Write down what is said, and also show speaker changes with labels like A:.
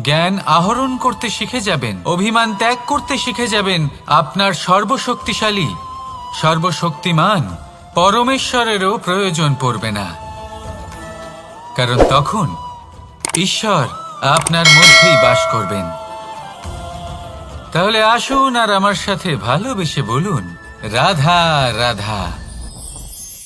A: জ্ঞান আহরণ করতে শিখে যাবেন, অভিমান ত্যাগ করতে শিখে যাবেন আপনার সর্বশক্তিশালী, সর্বশক্তিমান পরমেশ্বরেরও প্রয়োজন পড়বে না। কারণ তখন ঈশ্বর আপনার মধ্যেই বাস করবেন। তাহলে আসুন আর আমার সাথে ভালোবেসে বলুন, রাধা রাধা।